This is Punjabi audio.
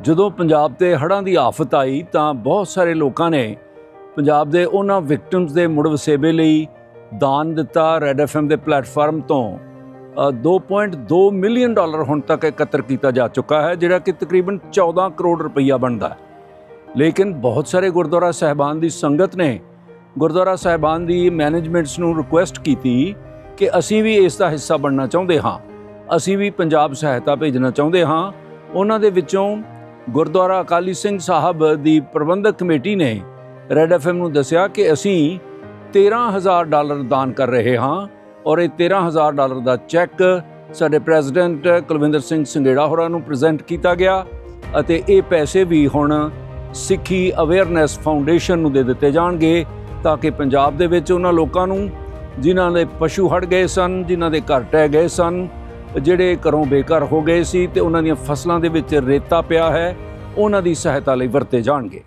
ਜਦੋਂ ਪੰਜਾਬ ਤੇ ਹੜ੍ਹਾਂ ਦੀ ਆਫਤ ਆਈ ਤਾਂ ਬਹੁਤ ਸਾਰੇ ਲੋਕਾਂ ਨੇ ਪੰਜਾਬ ਦੇ ਉਹਨਾਂ ਵਿਕਟਮਸ ਦੇ ਮੁੜ ਵਸੇਬੇ ਲਈ ਦਾਨ ਦਿੱਤਾ ਰੈਡ ਐਫਐਮ ਦੇ ਪਲੇਟਫਾਰਮ ਤੋਂ। ਅ, 2.2 ਮਿਲੀਅਨ ਡਾਲਰ ਹੁਣ ਤੱਕ ਇਕੱਤਰ ਕੀਤਾ ਜਾ ਚੁੱਕਾ ਹੈ ਜਿਹੜਾ ਕਿ ਤਕਰੀਬਨ 14 ਕਰੋੜ ਰੁਪਈਆ ਬਣਦਾ ਹੈ। ਲੇਕਿਨ ਬਹੁਤ ਸਾਰੇ ਗੁਰਦੁਆਰਾ ਸਾਹਿਬਾਨ ਦੀ ਸੰਗਤ ਨੇ ਗੁਰਦੁਆਰਾ ਸਾਹਿਬਾਨ ਦੀ ਮੈਨੇਜਮੈਂਟਸ ਨੂੰ ਰਿਕੁਐਸਟ ਕੀਤੀ ਕਿ ਅਸੀਂ ਵੀ ਇਸ ਦਾ ਹਿੱਸਾ ਬਣਨਾ ਚਾਹੁੰਦੇ ਹਾਂ। ਅਸੀਂ ਵੀ ਪੰਜਾਬ ਸਹਾਇਤਾ ਭੇਜਣਾ ਚਾਹੁੰਦੇ ਹਾਂ। ਉਹਨਾਂ ਦੇ ਵਿੱਚੋਂ ਗੁਰਦੁਆਰਾ ਅਕਾਲੀ ਸਿੰਘ ਸਾਹਿਬ ਦੀ ਪ੍ਰਬੰਧਕ ਕਮੇਟੀ ਨੇ ਰੈਡ ਐਫਐਮ ਨੂੰ ਦੱਸਿਆ ਕਿ ਅਸੀਂ 13000 ਡਾਲਰ ਦਾਨ ਕਰ ਰਹੇ ਹਾਂ ਔਰ ਇਹ 13000 ਡਾਲਰ ਦਾ ਚੈੱਕ ਸਾਡੇ ਪ੍ਰੈਜ਼ੀਡੈਂਟ ਕੁਲਵਿੰਦਰ ਸਿੰਘ ਸੰਘੇੜਾ ਹੋਰਾਂ ਨੂੰ ਪ੍ਰੈਜ਼ੈਂਟ ਕੀਤਾ ਗਿਆ ਅਤੇ ਇਹ ਪੈਸੇ ਵੀ ਹੁਣ ਸਿੱਖੀ ਅਵੇਅਰਨੈਸ ਫਾਊਂਡੇਸ਼ਨ ਨੂੰ ਦੇ ਦਿੱਤੇ ਜਾਣਗੇ ਤਾਂ ਕਿ ਪੰਜਾਬ ਦੇ ਵਿੱਚ ਉਹਨਾਂ ਲੋਕਾਂ ਨੂੰ ਜਿਨ੍ਹਾਂ ਦੇ ਪਸ਼ੂ ਹੜ ਗਏ ਸਨ, ਜਿਨ੍ਹਾਂ ਦੇ ਘਰ ਟਹਿ ਗਏ ਸਨ ਜਿਹੜੇ ਘਰੋਂ ਬੇਘਰ ਹੋ ਗਏ ਸੀ ਤੇ ਉਹਨਾਂ ਦੀਆਂ ਫਸਲਾਂ ਦੇ ਵਿੱਚ ਰੇਤਾ ਪਿਆ ਹੈ, ਉਹਨਾਂ ਦੀ ਸਹਾਇਤਾ ਲਈ ਵਰਤੇ ਜਾਣਗੇ।